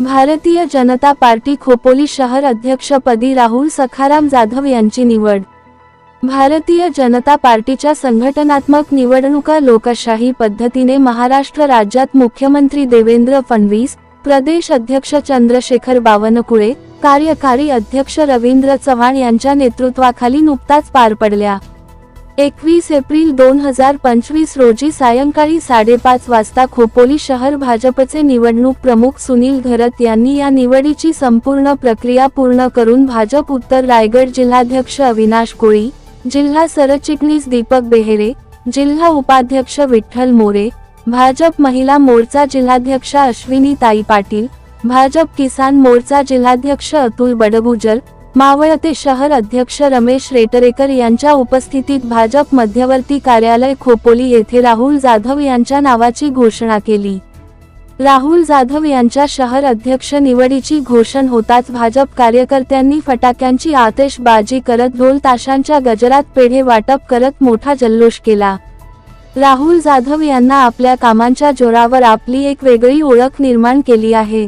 Bharatiya Janata party Khopoli शहर अध्यक्षपदी राहुल सखाराम जाधव यांची निवड. भारतीय जनता पार्टीच्या संघटनात्मक निवडणुका लोकशाही पद्धतीने महाराष्ट्र राज्यात मुख्यमंत्री देवेंद्र फडणवीस प्रदेश अध्यक्ष चंद्रशेखर बावनकुळे कार्यकारी अध्यक्ष रवींद्र चव्हाण यांच्या नेतृत्वाखाली नुकताच पार पडल्या. एकवीस एप्रिल दोन हजार पंचवीस रोजी सायंकाळी साडेपाच वाजता खोपोली शहर भाजपचे निवडणूक प्रमुख सुनील घरत यांनी या निवडीची संपूर्ण प्रक्रिया पूर्ण करून भाजप उत्तर रायगड जिल्हाध्यक्ष अविनाश कोळी जिल्हा सरचिटणीस दीपक बेहेरे जिल्हा उपाध्यक्ष विठ्ठल मोरे भाजप महिला मोर्चा जिल्हाध्यक्ष अश्विनी ताई पाटील भाजप किसान मोर्चा जिल्हाध्यक्ष अतुल बडगुजर मावळते शहर अध्यक्ष रमेश रेटरेकर यांच्या उपस्थितीत भाजप मध्यवर्ती कार्यालय खोपोली येथे राहुल जाधव यांच्या नावाची घोषणा केली. राहुल जाधव यांच्या शहर अध्यक्ष निवडीची घोषण होताच भाजप कार्यकर्त्यांनी फटाक्यांची आतेशबाजी करत ढोल ताशांच्या गजरात पेढे वाटप करत मोठा जल्लोष केला. राहुल जाधव यांना आपल्या कामांच्या जोरावर आपली एक वेगळी ओळख निर्माण केली आहे.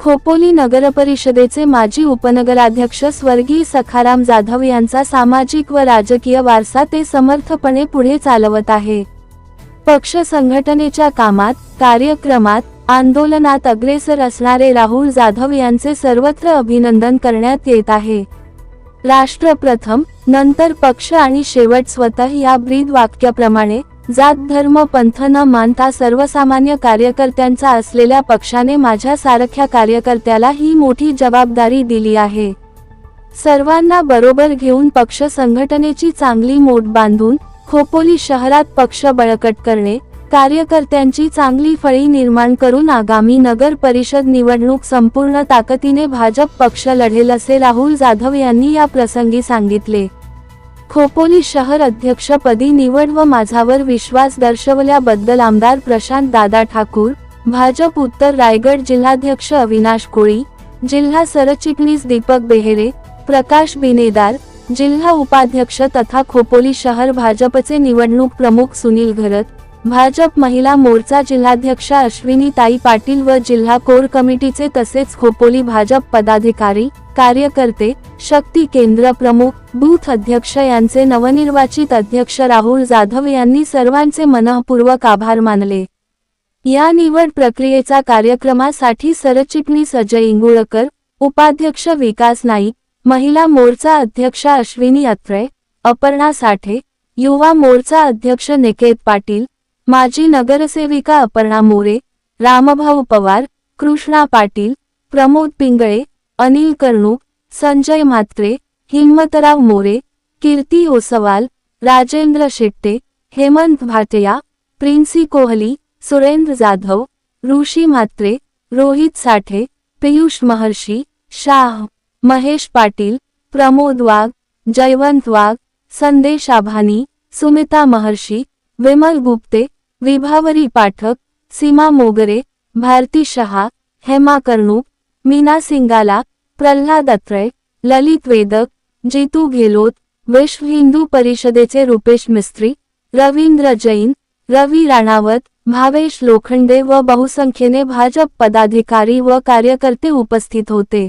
खोपोली नगरपरिषदेचे माजी उपनगराध्यक्ष स्वर्गीय सखाराम जाधव यांचा सामाजिक व राजकीय वारसा ते समर्थपणे पुढे चालवत आहे. पक्ष संघटनेच्या कामात कार्यक्रमात आंदोलनात अग्रेसर असणारे राहुल जाधव यांचे सर्वत्र अभिनंदन करण्यात येत आहे. राष्ट्र प्रथम नंतर पक्ष आणि शेवट स्वतः या ब्रीद वाक्याप्रमाणे जात धर्म पंथ न मानता सर्वसामान्य कार्यकर्त्यांचा असलेल्या पक्षाने माझ्या सारख्या कार्यकर्त्याला ही मोठी जबाबदारी दिली आहे. सर्वांना बरोबर घेऊन पक्ष संघटनेची चांगली मोठ बांधून खोपोली शहरात पक्ष बळकट करणे कार्यकर्त्यांची चांगली फळी निर्माण करून आगामी नगर परिषद निवडणूक संपूर्ण ताकदीने भाजप पक्ष लढेल असे राहुल जाधव यांनी या प्रसंगी सांगितले. खोपोली शहर अध्यक्षपदी निवड व माझावर विश्वास दर्शवल्याबद्दल आमदार प्रशांत दादा ठाकूर भाजप उत्तर रायगड जिल्हाध्यक्ष अविनाश कोळी जिल्हा सरचिटणीस दीपक बेहेरे प्रकाश बिनेदार जिल्हा उपाध्यक्ष तथा खोपोली शहर भाजपचे निवडणूक प्रमुख सुनील घरत भाजप महिला मोर्चा जिल्हाध्यक्षा अश्विनी ताई पाटील व जिल्हा कोर कमिटीचे तसेच खोपोली भाजप पदाधिकारी कार्यकर्ते शक्ती केंद्र प्रमुख बूथ अध्यक्ष यांचे नवनिर्वाचित अध्यक्ष राहुल जाधव यांनी सर्वांचे मनःपूर्वक आभार मानले. या निवड प्रक्रियेचा कार्यक्रमासाठी सरचिटणीस अजय इंगुळकर उपाध्यक्ष विकास नाईक महिला मोर्चा अध्यक्ष अश्विनी अत्रे अपर्णा साठे युवा मोर्चा अध्यक्ष निकेत पाटील माजी नगरसेविका अपर्णा मोरे रामभाऊ पवार कृष्णा पाटील प्रमोद पिंगळे अनिल कर्णूक संजय म्हात्रे हिम्मतराव मोरे कीर्ती ओसवाल राजेंद्र शेट्टे हेमंत भाटिया प्रिन्सी कोहली सुरेंद्र जाधव ऋषी म्हात्रे रोहित साठे पियुष महर्षी शाह महेश पाटील प्रमोद वाघ जयवंत वाघ संदेश आभानी सुमिता महर्षी विमल गुप्ते विभावरी पाठक सीमा मोगरे भारती शहा हेमा कर्णूक मीना सिंगाला प्रल्हाद अत्रे ललित वेदक जितू गेलोत विश्व हिंदू परिषदेचे रुपेश मिस्त्री रवींद्र जैन रवी राणावत भावेश लोखंडे व बहुसंख्येने भाजप पदाधिकारी व कार्यकर्ते उपस्थित होते.